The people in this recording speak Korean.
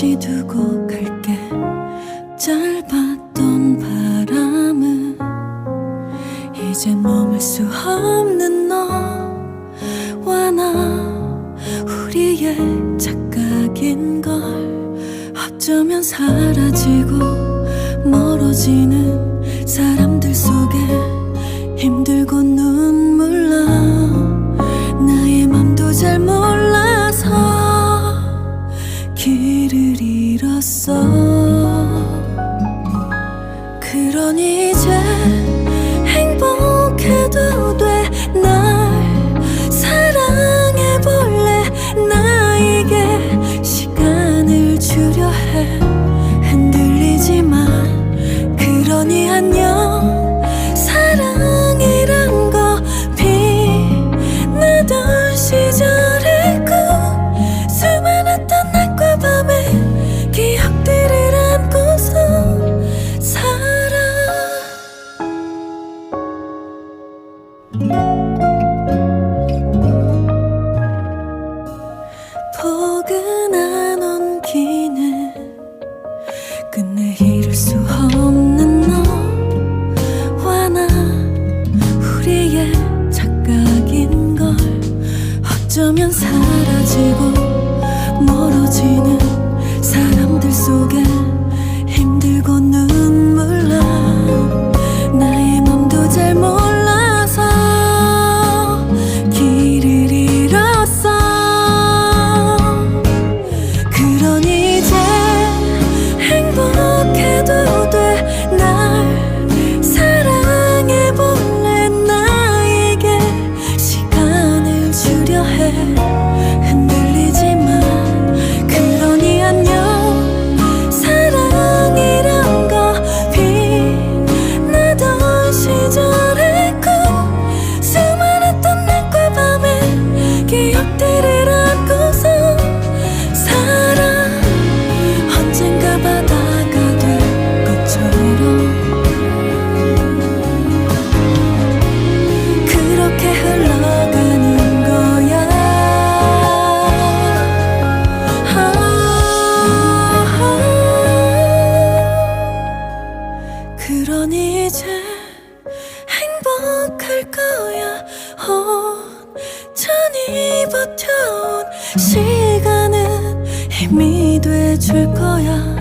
잠시 두고 갈게. 짧았던 바람은 이제 머물 수 없는 너와 나 우리의 착각인 걸. 어쩌면 사라지고 멀어지는 그러니 이제 행복해도 돼. 날 사랑해볼래? 나에게 시간을 주려 해. 흔들리지만 그러니 안녕 어쩌면 사라지고 멀어지는 사람들 속에 힘들고 눈 주 아, 그러니 이제 행복할 거야. 온전히 버텨온 시간은 힘이 돼줄 거야